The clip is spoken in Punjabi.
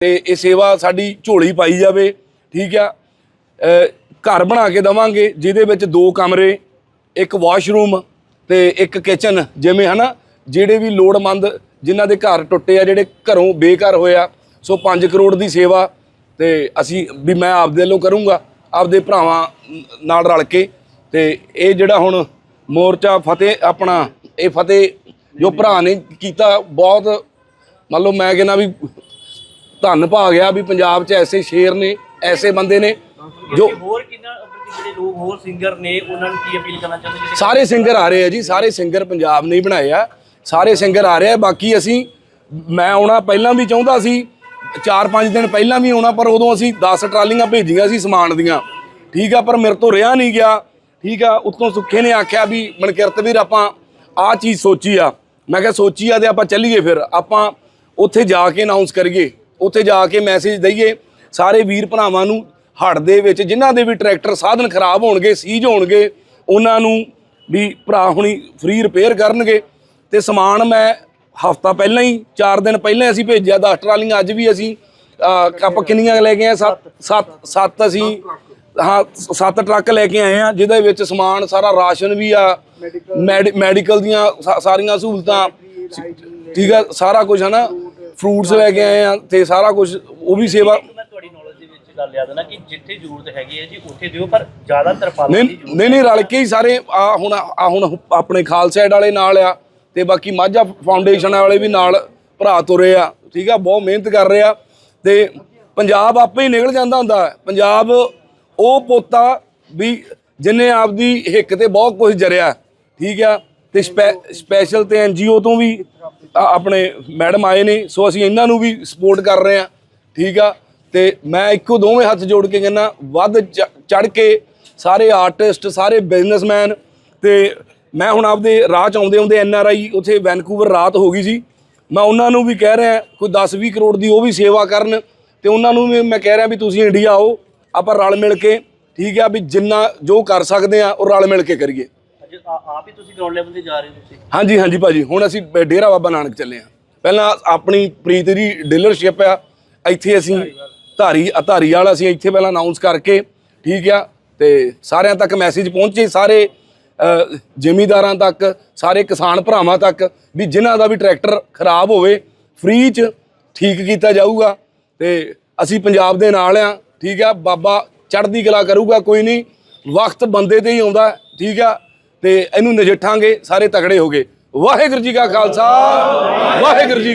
ਤੇ ਇਹ ਸੇਵਾ ਸਾਡੀ ਝੋਲੀ ਪਾਈ ਜਾਵੇ, ਠੀਕ ਆ? ਘਰ ਬਣਾ ਕੇ ਦਵਾਂਗੇ, ਜਿਹਦੇ ਵਿੱਚ ਦੋ ਕਮਰੇ, ਇੱਕ ਵਾਸ਼ਰੂਮ ਤੇ ਇੱਕ ਕਿਚਨ ਜਿਵੇਂ ਹਨਾ? ਜਿਹੜੇ ਵੀ ਲੋੜਮੰਦ ਜਿਨ੍ਹਾਂ ਦੇ ਘਰ ਟੁੱਟੇ ਆ, ਜਿਹੜੇ ਘਰੋਂ ਬੇਘਰ ਹੋਇਆ ਸੋ 5 ਕਰੋੜ ਦੀ ਸੇਵਾ ਤੇ ਅਸੀਂ ਵੀ ਮੈਂ ਆਪਦੇ ਵੱਲੋਂ ਕਰੂੰਗਾ, ਆਪਦੇ ਭਰਾਵਾਂ ਨਾਲ ਰਲ ਕੇ। ਤੇ ਇਹ ਜਿਹੜਾ ਹੁਣ ਮੋਰਚਾ ਫਤਿਹ, ਆਪਣਾ ਇਹ ਫਤਿਹ ਜੋ ਭਰਾ ਨੇ ਕੀਤਾ, ਬਹੁਤ ਮੰਨ ਲਓ ਮੈਂ ਕਹਿੰਦਾ ਵੀ ਧੰਨ ਭਾ ਗਿਆ ਵੀ ਪੰਜਾਬ 'ਚ ਐਸੇ ਸ਼ੇਰ ਨੇ ਐਸੇ ਬੰਦੇ ਨੇ ਜੋ ਹੋਰ ਕਿੰਨਾ ਜਿਹੜੇ ਲੋਕ ਹੋਰ ਸਿੰਗਰ ਨੇ ਉਹਨਾਂ ਨੂੰ ਕੀ ਅਪੀਲ ਕਰਨਾ ਚਾਹੁੰਦੇ ਸਾਰੇ ਸਿੰਗਰ ਆ ਰਹੇ ਆ ਜੀ ਸਾਰੇ ਸਿੰਗਰ ਪੰਜਾਬ ਨੇ ਹੀ ਬਣਾਏ ਆ। ਸਾਰੇ ਸਿੰਗਰ ਆ ਰਹੇ ਆ ਬਾਕੀ ਅਸੀਂ ਮੈਂ ਆਉਣਾ ਪਹਿਲਾਂ ਵੀ ਚਾਹੁੰਦਾ ਸੀ 4-5 ਦਿਨ ਪਹਿਲਾਂ ਵੀ ਆਉਣਾ ਪਰ ਉਦੋਂ ਅਸੀਂ 10 ਟਰਾਲੀਆਂ ਭੇਜੀਆਂ ਸੀ ਸਮਾਨ ਦੀਆਂ। ਠੀਕ ਆ ਪਰ ਮੇਰੇ ਤੋਂ ਰਿਹਾ ਨਹੀਂ ਗਿਆ। ਠੀਕ ਆ ਉੱਤੋਂ ਸੁੱਖੇ ਨੇ ਆਖਿਆ ਵੀ ਮਨਕਿਰਤ ਵੀਰ ਆਪਾਂ ਆਹ ਚੀਜ਼ ਸੋਚੀ ਆ। ਮੈਂ ਕਿਹਾ ਸੋਚੀ ਆ ਤੇ ਆਪਾਂ ਚੱਲੀਏ ਫਿਰ ਆਪਾਂ ਉੱਥੇ ਜਾ ਕੇ ਅਨਾਉਂਸ ਕਰੀਏ। ਉੱਥੇ ਜਾ ਕੇ ਮੈਸੇਜ ਦਈਏ। ਸਾਰੇ ਵੀਰ ਭਰਾਵਾਂ ਨੂੰ ਹੜ ਦੇ ਵਿੱਚ ਜਿਨ੍ਹਾਂ ਦੇ ਵੀ ਟਰੈਕਟਰ ਸਾਧਨ ਖਰਾਬ ਹੋਣਗੇ ਸੀਜ ਹੋਣਗੇ ਉਹਨਾਂ ਨੂੰ ਵੀ ਭਰਾ ਹੁਣੀ ਫ੍ਰੀ ਰਿਪੇਅਰ ਕਰਨਗੇ। ਤੇ ਸਮਾਨ ਮੈਂ ਹਫਤਾ ਪਹਿਲਾਂ ਹੀ 4 ਦਿਨ ਪਹਿਲਾਂ ਅਸੀਂ ਭੇਜਿਆ 10 ਟਰਾਲੀਆਂ ਅੱਜ ਵੀ ਅਸੀਂ ਆਪਾਂ ਕਿੰਨੀਆਂ ਲੈ ਕੇ ਆਏ? ਸੱਤ ਸੱਤ ਸੱਤ ਅਸੀਂ ਹਾਂ ਸੱਤ ਟਰੱਕ ਲੈ ਕੇ ਆਏ ਆ ਜਿਹਦੇ ਵਿੱਚ ਸਮਾਨ ਸਾਰਾ ਰਾਸ਼ਨ ਵੀ ਆ ਮੈਡੀ- ਮੈਡੀਕਲ ਦੀਆਂ ਸਾਰੀਆਂ ਸਹੂਲਤਾਂ ਠੀਕ ਆ ਸਾਰਾ ਕੁਝ ਹੈ ਨਾ ਫਰੂਟਸ ਲੈ ਕੇ ਆਏ ਆ ਤੇ ਸਾਰਾ ਕੁਝ ਉਹ ਵੀ ਸੇਵਾ ਮੈਂ ਤੁਹਾਡੀ ਨੌਲੇਜ ਦੇ ਵਿੱਚ ਗੱਲ ਯਾਦ ਨਾ ਕਿ ਜਿੱਥੇ ਜ਼ਰੂਰਤ ਹੈਗੀ ਹੈ ਜੀ ਉੱਥੇ ਦਿਓ ਪਰ ਜ਼ਿਆਦਾ ਤਰਪਾਲਾਂ ਨਹੀਂ ਦੀ ਜ਼ਰੂਰਤ ਨਹੀਂ ਨਹੀਂ ਰਲ ਕੇ ਹੀ ਸਾਰੇ ਆ ਹੁਣ ਆ ਹੁਣ ਆਪਣੇ ਖਾਲਸਾ ਵਾਲੇ ਨਾਲ ਆ ਤੇ ਬਾਕੀ ਮਾਝਾ ਫਾਊਂਡੇਸ਼ਨ ਵਾਲੇ ਵੀ ਨਾਲ ਭਰਾ ਤੁਰੇ ਆ ਠੀਕ ਆ ਬਹੁਤ ਮਿਹਨਤ ਕਰ ਰਹੇ ਆ ਤੇ ਪੰਜਾਬ ਆਪੇ ਹੀ ਨਿਕਲ ਜਾਂਦਾ ਹੁੰਦਾ। ਪੰਜਾਬ ਉਹ ਪੋਤਾ ਵੀ ਜਿਨੇ ਆਪਦੀ ਹਿੱਕ ਤੇ ਬਹੁਤ ਕੁਝ ਜਰਿਆ ਠੀਕ ਆ ਤੇ ਸਪੈ- ਸਪੈਸ਼ਲ ਤੇ ਐਨਜੀਓ ਤੋਂ ਵੀ ਆਪਣੇ ਮੈਡਮ ਆਏ ਨੇ, ਸੋ ਅਸੀਂ ਇਹਨਾਂ ਨੂੰ ਵੀ ਸਪੋਰਟ ਕਰ ਰਹੇ ਆ ਠੀਕ ਆ? ਤੇ ਮੈਂ ਇੱਕੋ ਦੋਵੇਂ ਹੱਥ ਜੋੜ ਕੇ ਕਹਿੰਦਾ, ਵੱਧ ਚੜ ਕੇ ਸਾਰੇ ਆਰਟਿਸਟ ਸਾਰੇ ਬਿਜ਼ਨਸਮੈਨ ਤੇ ਮੈਂ ਹੁਣ ਆਪਦੇ ਰਾਹ ਚ ਆਉਂਦੇ ਹੁੰਦੇ ਐਨ ਆਰ ਆਈ ਉਥੇ ਵੈਨਕੂਵਰ ਰਾਤ ਹੋ ਗਈ ਸੀ। ਮੈਂ ਉਹਨਾਂ ਨੂੰ ਵੀ ਕਹਿ ਰਿਹਾ, ਕੋਈ 10-20 ਕਰੋੜ ਦੀ ਉਹ ਵੀ ਸੇਵਾ ਕਰਨ, ਤੇ ਉਹਨਾਂ ਨੂੰ ਵੀ ਮੈਂ ਕਹਿ ਰਿਹਾ ਵੀ ਤੁਸੀਂ ਇੰਡੀਆ ਆਓ, ਆਪਾਂ ਰਲ ਮਿਲ ਕੇ, ਠੀਕ ਆ? ਵੀ ਜਿੰਨਾ ਜੋ ਕਰ ਸਕਦੇ ਆ, ਉਹ ਰਲ ਮਿਲ ਕੇ ਕਰੀਏ। ਆਪ ਹੀ ਤੁਸੀਂ ਗਰਾਊਂਡ ਲੈਵਲ ਤੇ ਜਾ ਰਹੇ ਹੋ ਤੁਸੀਂ? ਹਾਂਜੀ ਹਾਂਜੀ ਭਾਜੀ। ਹੁਣ ਅਸੀਂ ਡੇਰਾ ਬਾਬਾ ਨਾਨਕ ਚੱਲੇ ਆ ਪਹਿਲਾਂ ਆਪਣੀ ਪ੍ਰੀਤ ਦੀ ਡੀਲਰਸ਼ਿਪ ਆ। ਇੱਥੇ ਅਸੀਂ ਧਾਰੀ ਧਾਰੀ ਵਾਲਾ ਅਸੀਂ ਇੱਥੇ ਪਹਿਲਾਂ ਅਨਾਉਂਸ ਕਰਕੇ ਠੀਕ ਆ? ਤੇ ਸਾਰਿਆਂ ਤੱਕ ਮੈਸੇਜ ਪਹੁੰਚੇ। ਸਾਰੇ ਜ਼ਿਮੀਂਦਾਰਾਂ ਤੱਕ ਸਾਰੇ ਕਿਸਾਨ ਭਰਾਵਾਂ ਤੱਕ ਵੀ ਜਿਨ੍ਹਾਂ ਦਾ ਵੀ ਟਰੈਕਟਰ ਖਰਾਬ ਹੋਵੇ ਫ੍ਰੀ ਚ ਠੀਕ ਕੀਤਾ ਜਾਊਗਾ। ਤੇ ਅਸੀਂ ਪੰਜਾਬ ਦੇ ਨਾਲ ਆ ਠੀਕ ਆ? ਬਾਬਾ ਚੜ੍ਹਦੀ ਕਲਾ ਕਰੂਗਾ ਕੋਈ ਨਹੀਂ। ਵਕਤ ਬੰਦੇ ਤੇ ਹੀ ਆਉਂਦਾ ਠੀਕ ਆ? ਤੇ ਇਹਨੂੰ ਨਜਿੱਠਾਂਗੇ ਸਾਰੇ ਤਗੜੇ ਹੋ ਗਏ। ਵਾਹਿਗੁਰੂ ਜੀ ਕਾ ਖਾਲਸਾ ਵਾਹਿਗੁਰੂ ਜੀ ਕੀ